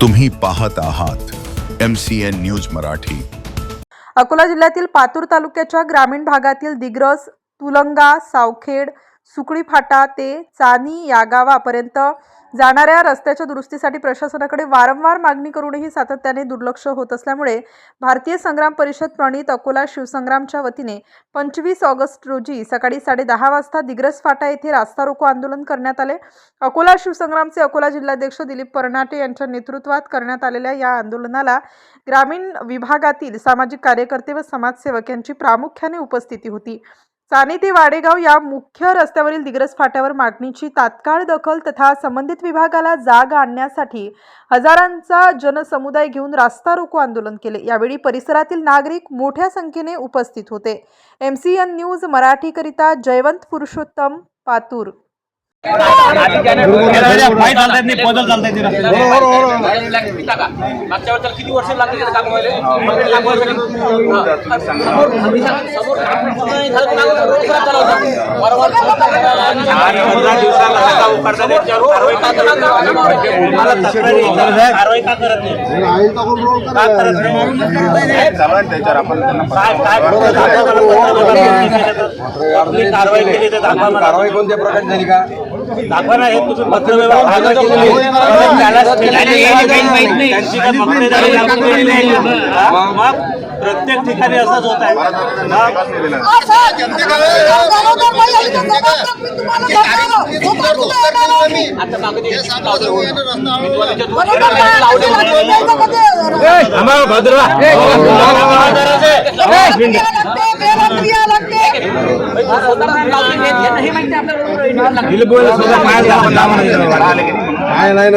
तुम्ही पाहत आहात M C N news Marathi. Akola जिल्ह्यातील पातूर तालुक्याच्या ग्रामीण भागातील दिग्रस तुलंगा सावखेड सुकळी फाटा ते चानी या गावापर्यंत जाणाऱ्या रस्त्याच्या दुरुस्तीसाठी प्रशासनाकडे वारंवार मागणी करूनही सातत्याने दुर्लक्ष होत असल्यामुळे भारतीय संग्राम परिषद प्रणित अकोला शिवसंग्रामच्या वतीने पंचवीस ऑगस्ट रोजी सकाळी साडेदहा वाजता दिग्रस फाटा येथे रास्ता रोको आंदोलन करण्यात आले. अकोला शिवसंग्रामचे अकोला जिल्हाध्यक्ष दिलीप परनाटे यांच्या नेतृत्वात करण्यात आलेल्या या आंदोलनाला ग्रामीण विभागातील सामाजिक कार्यकर्ते व समाजसेवक यांची प्रामुख्याने उपस्थिती होती. साने ते वाडेगाव या मुख्य रस्त्यावरील दिग्रस फाट्यावर मागणीची तात्काळ दखल तथा संबंधित विभागाला जाग आणण्यासाठी हजारांचा जनसमुदाय घेऊन रास्ता रोको आंदोलन केले. यावेळी परिसरातील नागरिक मोठ्या संख्येने उपस्थित होते. एम सी एन न्यूज मराठीकरिता जयवंत पुरुषोत्तम पातूर मागच्या वर्षाला किती वर्ष लागले काम व्हायला? समोर समोर त्याच्यावर येतात, कारवाई केली तर. कारवाई कोणत्या प्रकारची झाली का? दाखवा ना हे तुम्ही पत्रव्यवहार. त्याला हा? प्रत्येक ठिकाणी असंच होत आहे नाही. नाही